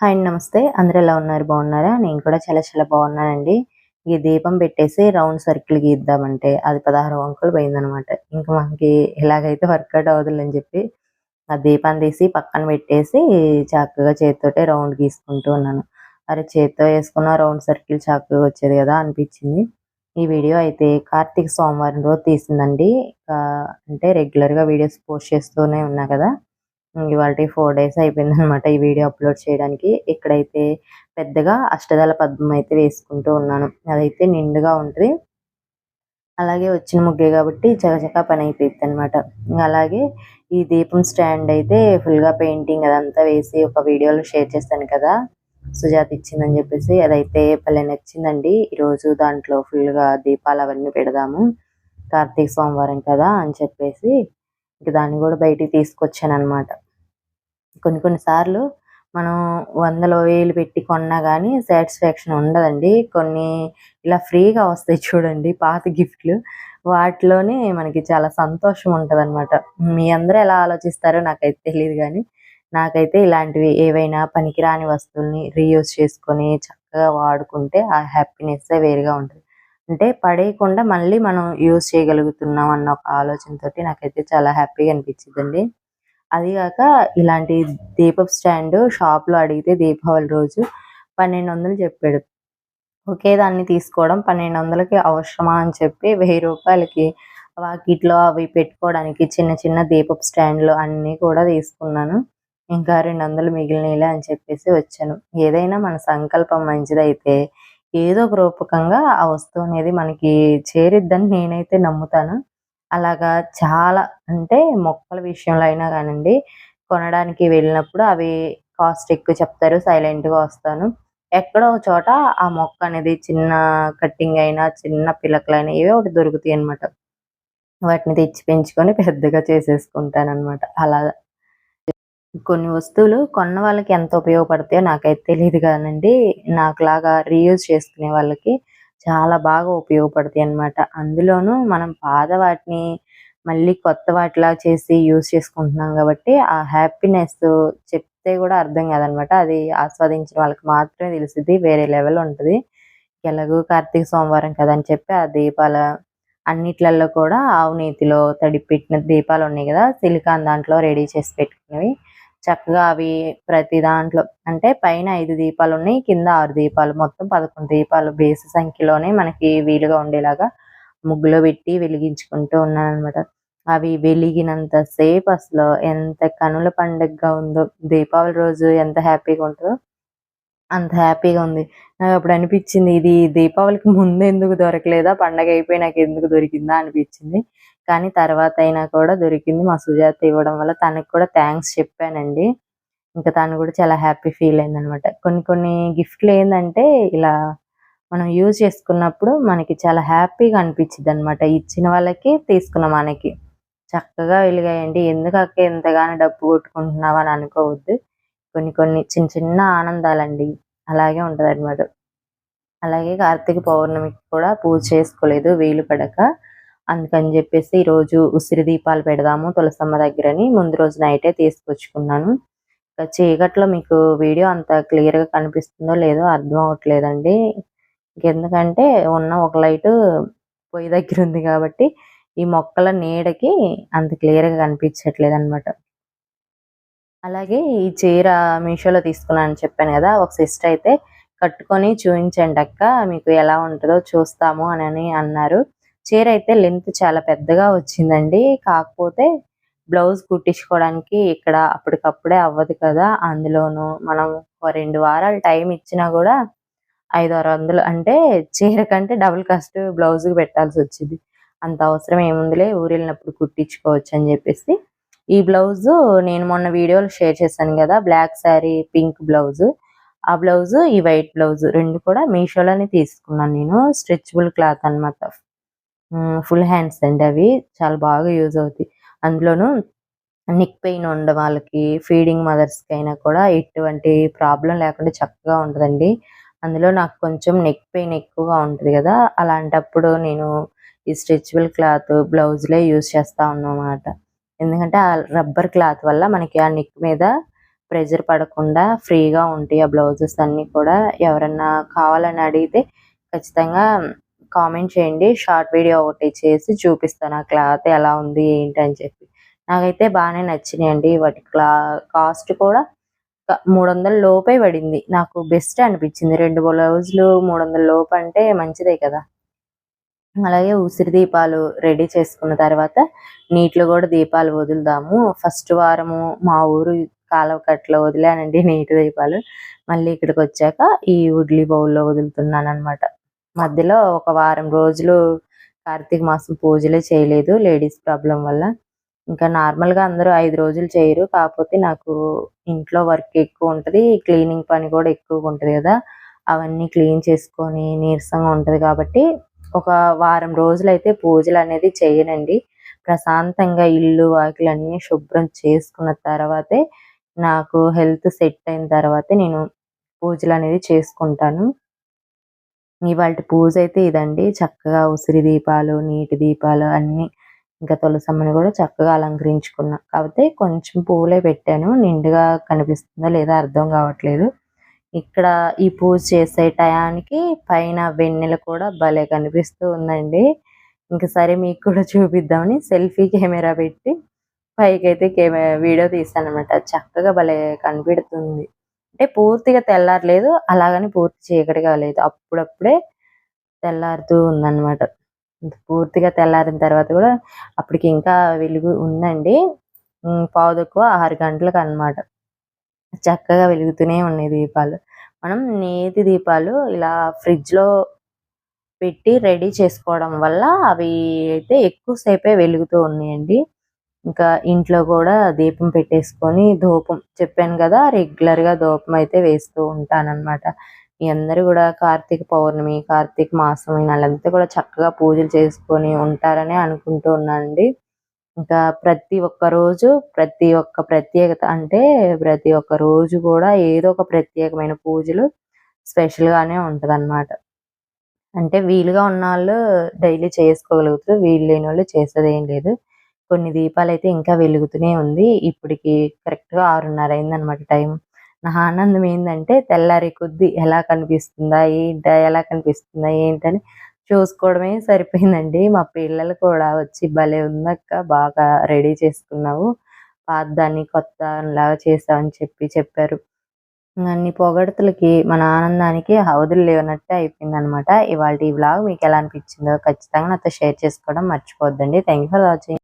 Hi నమస్తే. అందరూ ఎలా ఉన్నారు? బాగున్నారా? నేను కూడా చాలా చాలా బాగున్నానండి. ఈ దీపం పెట్టేసి రౌండ్ సర్కిల్ గీద్దామంటే అది పదహారు వంకలు పోయిందనమాట ఇంకా మనకి ఇలాగైతే వర్కౌట్ అవుతుందని చెప్పి ఆ దీపాన్ని తీసి పక్కన పెట్టేసి చక్కగా చేతితోటే రౌండ్ గీసుకుంటూ ఉన్నాను. అరే చేతితో వేసుకున్న రౌండ్ సర్కిల్ చక్కగా వచ్చేది కదా అనిపించింది. ఈ వీడియో అయితే కార్తీక సోమవారం రోజు తీసిందండి. అంటే రెగ్యులర్గా వీడియోస్ పోస్ట్ చేస్తూనే ఉన్నా కదా. ఇవాళ ఫోర్ డేస్ అయిపోయింది అనమాట ఈ వీడియో అప్లోడ్ చేయడానికి. ఇక్కడైతే పెద్దగా అష్టదళ పద్మం అయితే వేసుకుంటూ ఉన్నాను. అదైతే నిండుగా ఉంటుంది. అలాగే వచ్చిన ముగ్గే కాబట్టి చకచకా పని అయిపోయింది అనమాట అలాగే ఈ దీపం స్టాండ్ అయితే ఫుల్గా పెయింటింగ్ అదంతా వేసి ఒక వీడియోలో షేర్ చేస్తాను కదా. సుజాత ఇచ్చిందని చెప్పేసి అదైతే భలే నచ్చిందండి. ఈరోజు దాంట్లో ఫుల్గా దీపాలు అవన్నీ పెడదాము. కార్తీక సోమవారం కదా అని చెప్పేసి ఇంక దాన్ని కూడా బయటికి తీసుకొచ్చాను అనమాట కొన్ని కొన్ని సార్లు మనం వందలు వేలు పెట్టి కొన్నా కానీ సాటిస్ఫాక్షన్ ఉండదండి. కొన్ని ఇలా ఫ్రీగా వస్తాయి చూడండి పాత గిఫ్ట్లు. వాటిలోనే మనకి చాలా సంతోషం ఉంటుంది అనమాట మీ అందరూ ఎలా ఆలోచిస్తారో నాకైతే తెలియదు కానీ నాకైతే ఇలాంటివి ఏవైనా పనికిరాని వస్తువుల్ని రీయూజ్ చేసుకొని చక్కగా వాడుకుంటే ఆ హ్యాపీనెస్ వేరుగా ఉంటుంది. అంటే పడేయకుండా మళ్ళీ మనం యూజ్ చేయగలుగుతున్నాం అన్న ఒక ఆలోచనతోటి నాకైతే చాలా హ్యాపీగా అనిపించిందండి. అదిగాక ఇలాంటి దీపపు స్టాండ్ షాప్లో అడిగితే దీపావళి రోజు పన్నెండు వందలు చెప్పాడు. ఒకే దాన్ని తీసుకోవడం పన్నెండు వందలకి అవసరమా అని చెప్పి వెయ్యి రూపాయలకి వాకిట్లో అవి పెట్టుకోవడానికి చిన్న చిన్న దీపపు స్టాండ్లు అన్నీ కూడా తీసుకున్నాను. ఇంకా రెండు వందలు మిగిలినలే అని చెప్పేసి వచ్చాను. ఏదైనా మన సంకల్పం మంచిదైతే ఏదో ఒక రూపకంగా ఆ వస్తువు అనేది మనకి చేరిద్దని నేనైతే నమ్ముతాను. అలాగా చాలా అంటే మొక్కల విషయంలో అయినా కానివ్వండి కొనడానికి వెళ్ళినప్పుడు అవి కాస్ట్ ఎక్కువ చెప్తారు సైలెంట్గా వస్తాను. ఎక్కడో ఒక చోట ఆ మొక్క అనేది చిన్న కట్టింగ్ అయినా చిన్న పిలకలైనా ఏవో ఒకటి దొరుకుతాయి అనమాట వాటిని తెచ్చి పెంచుకొని పెద్దగా చేసేసుకుంటాను అనమాట అలా కొన్ని వస్తువులు కొన్న వాళ్ళకి ఎంత ఉపయోగపడతాయో నాకైతే తెలియదు కానండి. నాకులాగా రీయూజ్ చేసుకునే వాళ్ళకి చాలా బాగా ఉపయోగపడతాయి అన్నమాట. అందులోనూ మనం పాత వాటిని మళ్ళీ కొత్త వాటిలా చేసి యూజ్ చేసుకుంటున్నాం కాబట్టి ఆ హ్యాపీనెస్ చెప్తే కూడా అర్థం కాదనమాట అది ఆస్వాదించిన వాళ్ళకి మాత్రమే తెలిసింది వేరే లెవెల్ ఉంటుంది. ఎలాగో కార్తీక సోమవారం కదా అని చెప్పి ఆ దీపాల అన్నిట్లలో కూడా ఆవు నీతిలో తడిపెట్టిన దీపాలు ఉన్నాయి కదా సిలికాన్ దాంట్లో రెడీ చేసి పెట్టుకునేవి. చక్కగా అవి ప్రతి దాంట్లో అంటే పైన ఐదు దీపాలు ఉన్నాయి కింద ఆరు దీపాలు మొత్తం పదకొండు దీపాలు బేస్ సంఖ్యలోనే మనకి వీలుగా ఉండేలాగా ముగ్గులో పెట్టి వెలిగించుకుంటూ ఉన్నాను అనమాట అవి వెలిగినంత సేపు అసలు ఎంత కనుల పండుగగా ఉందో దీపావళి రోజు ఎంత హ్యాపీగా ఉంటుందో అంత హ్యాపీగా ఉంది. నాకు అప్పుడు అనిపించింది ఇది దీపావళికి ముందు ఎందుకు దొరకలేదా పండగ అయిపోయి నాకు ఎందుకు దొరికిందా అనిపించింది. కానీ తర్వాత అయినా కూడా దొరికింది మా సుజాత ఇవ్వడం వల్ల తనకి కూడా థ్యాంక్స్ చెప్పానండి. ఇంకా తను కూడా చాలా హ్యాపీ ఫీల్ అయింది అనమాట కొన్ని కొన్ని గిఫ్ట్లు ఏంటంటే ఇలా మనం యూజ్ చేసుకున్నప్పుడు మనకి చాలా హ్యాపీగా అనిపించింది అనమాట ఇచ్చిన వాళ్ళకి తీసుకున్న మనకి చక్కగా వెలిగాయండి. ఎందుకు అక్క ఎంతగానో డబ్బు కొట్టుకుంటున్నావు అని అనుకోవద్దు. కొన్ని కొన్ని చిన్న చిన్న ఆనందాలండి. అలాగే ఉంటుంది అనమాట అలాగే కార్తీక పౌర్ణమికి కూడా పూజ చేసుకోలేదు. వీలు పడక. అందుకని చెప్పేసి ఈరోజు ఉసిరి దీపాలు పెడదాము తులసమ్మ దగ్గరని. ముందు రోజు నైటే తీసుకొచ్చుకున్నాను. చీకట్లో మీకు వీడియో అంత క్లియర్గా కనిపిస్తుందో లేదో అర్థం అవట్లేదండి. ఎందుకంటే ఉన్న ఒక లైట్ పొయ్యి దగ్గర ఉంది కాబట్టి ఈ మొక్కల నీడకి అంత క్లియర్గా కనిపించట్లేదు అనమాట అలాగే ఈ చీర మీషోలో తీసుకున్నాను చెప్పాను కదా ఒక సిస్టర్ అయితే కట్టుకొని చూపించండి అక్క మీకు ఎలా ఉంటుందో చూస్తాము అని అన్నారు. చీర అయితే లెంత్ చాలా పెద్దగా వచ్చిందండి. కాకపోతే బ్లౌజ్ కుట్టించుకోవడానికి ఇక్కడ అప్పటికప్పుడే అవ్వదు కదా. అందులోను మనం రెండు వారాలు టైం ఇచ్చినా కూడా ఐదు ఆరు వందలు అంటే చీర కంటే డబుల్ కాస్ట్ బ్లౌజ్ పెట్టాల్సి వచ్చింది. అంత అవసరం ఏముందిలే ఊరు వెళ్ళినప్పుడు కుట్టించుకోవచ్చు అని చెప్పేసి. ఈ బ్లౌజ్ నేను మొన్న వీడియోలో షేర్ చేశాను కదా బ్లాక్ శారీ పింక్ బ్లౌజ్ ఆ బ్లౌజ్ ఈ వైట్ బ్లౌజ్ రెండు కూడా మీషోలోనే తీసుకున్నాను నేను స్ట్రెచబుల్ క్లాత్ అనమాట ఫుల్ హ్యాండ్స్ అండి అవి. చాలా బాగా యూజ్ అవుతాయి. అందులోనూ నిక్ పెయిన్ ఉన్న వాళ్ళకి ఫీడింగ్ మదర్స్కి అయినా కూడా ఎటువంటి ప్రాబ్లం లేకుండా చక్కగా ఉంటుందండి. అందులో నాకు కొంచెం నెక్ పెయిన్ ఎక్కువగా ఉంటుంది కదా అలాంటప్పుడు నేను ఈ స్ట్రెచబుల్ క్లాత్ బ్లౌజ్లే యూజ్ చేస్తా ఉన్నమాట. ఎందుకంటే ఆ రబ్బర్ క్లాత్ వల్ల మనకి ఆ నిక్ మీద ప్రెజర్ పడకుండా ఫ్రీగా ఉంటాయి ఆ బ్లౌజెస్ అన్నీ కూడా. ఎవరన్నా కావాలని అడిగితే ఖచ్చితంగా కామెంట్ చేయండి. షార్ట్ వీడియో ఒకటి చేసి చూపిస్తాను. ఆ క్లాత్ ఎలా ఉంది ఏంటి అని చెప్పి. నాకైతే బాగానే నచ్చినాయండి. వాటి క్లా కాస్ట్ కూడా మూడు వందల లోపే పడింది. నాకు బెస్ట్ అనిపించింది. రెండు బ్లౌజులు మూడు వందల లోపు అంటే మంచిదే కదా. అలాగే ఉసిరి దీపాలు రెడీ చేసుకున్న తర్వాత నీటిలో కూడా దీపాలు వదులుదాము. ఫస్ట్ వారము మా ఊరు కాలువ కట్టలో వదిలానండి నీటి దీపాలు. మళ్ళీ ఇక్కడికి వచ్చాక ఈ ఉడ్లీ బౌల్లో వదులుతున్నాను అనమాట మధ్యలో ఒక వారం రోజులు కార్తీక మాసం పూజలే చేయలేదు లేడీస్ ప్రాబ్లం వల్ల. ఇంకా నార్మల్గా అందరూ ఐదు రోజులు చేయరు. కాకపోతే నాకు ఇంట్లో వర్క్ ఎక్కువ ఉంటుంది క్లీనింగ్ పని కూడా ఎక్కువగా ఉంటుంది కదా. అవన్నీ క్లీన్ చేసుకొని నీరసంగా ఉంటుంది కాబట్టి ఒక వారం రోజులు అయితే పూజలు అనేది చేయనండి. ప్రశాంతంగా ఇల్లు వాకిలు అన్నీ శుభ్రం చేసుకున్న తర్వాతే నాకు హెల్త్ సెట్ అయిన తర్వాతే నేను పూజలు అనేది చేసుకుంటాను. ఇవాళ పూజ అయితే ఇదండి. చక్కగా ఉసిరి దీపాలు నీటి దీపాలు అన్నీ ఇంకా తులసమ్మని కూడా చక్కగా అలంకరించుకున్నా. కాకపోతే కొంచెం పూలే పెట్టాను. నిండుగా కనిపిస్తుందో లేదో అర్థం కావట్లేదు. ఇక్కడ ఈ పూజ చేసే టయానికి పైన వెన్నెల కూడా భలే కనిపిస్తూ ఉందండి. ఇంకా సరే మీకు కూడా చూపిద్దామని సెల్ఫీ కెమెరా పెట్టి పైకి అయితే కెమెరా వీడియో తీసాను అనమాట చక్కగా భలే కనిపెడుతుంది. అంటే పూర్తిగా తెల్లారలేదు అలాగని పూర్తి చీకటిగా లేదు అప్పుడప్పుడే తెల్లారుతూ ఉందన్నమాట. పూర్తిగా తెల్లారిన తర్వాత కూడా అప్పటికి ఇంకా వెలుగు ఉందండి. పావు తక్కువ ఆరు గంటలకు అన్నమాట చక్కగా వెలుగుతూనే ఉన్నాయి దీపాలు. మనం నేతి దీపాలు ఇలా ఫ్రిడ్జ్లో పెట్టి రెడీ చేసుకోవడం వల్ల అవి అయితే ఎక్కువసేపే వెలుగుతూ ఉన్నాయండి. ఇంకా ఇంట్లో కూడా దీపం పెట్టేసుకొని ధూపం చెప్పాను కదా రెగ్యులర్గా ధూపం అయితే వేస్తూ ఉంటానన్నమాట. మీ అందరూ కూడా కార్తీక పౌర్ణమి కార్తీక మాసం వాళ్ళంతా కూడా చక్కగా పూజలు చేసుకొని ఉంటారని అనుకుంటూ ఉన్నానండి. ఇంకా ప్రతి ఒక్క రోజు ప్రతి ఒక్క ప్రత్యేకత అంటే ప్రతి ఒక్క రోజు కూడా ఏదో ఒక ప్రత్యేకమైన పూజలు స్పెషల్ గానే ఉంటదన్నమాట. అంటే వీలుగా ఉన్న వాళ్ళు డైలీ చేసుకోగలుగుతారు వీలు లేని వాళ్ళు చేసేది ఏం లేదు. కొన్ని దీపాలు అయితే ఇంకా వెలుగుతూనే ఉంది. ఇప్పటికి కరెక్ట్గా ఆరున్నర అయిందనమాట టైం. నా ఆనందం ఏంటంటే తెల్లారి కొద్ది ఎలా కనిపిస్తుందా ఏంటా ఎలా కనిపిస్తుందా ఏంటని చూసుకోవడమే సరిపోయిందండి. మా పిల్లలు కూడా వచ్చి భలే ఉందక్క బాగా రెడీ చేసుకున్నావు. పాత దాన్ని కొత్త లాగా చేసావని చెప్పి చెప్పారు. అన్ని పొగడతలకి మన ఆనందానికి అవధులు లేవనట్టే అయిపోయింది అనమాట ఇవాళ ఈ వ్లాగ్ మీకు ఎలా అనిపించిందో ఖచ్చితంగా నాతో షేర్ చేసుకోవడం మర్చిపోద్దండి థ్యాంక్ ఫర్ వాచింగ్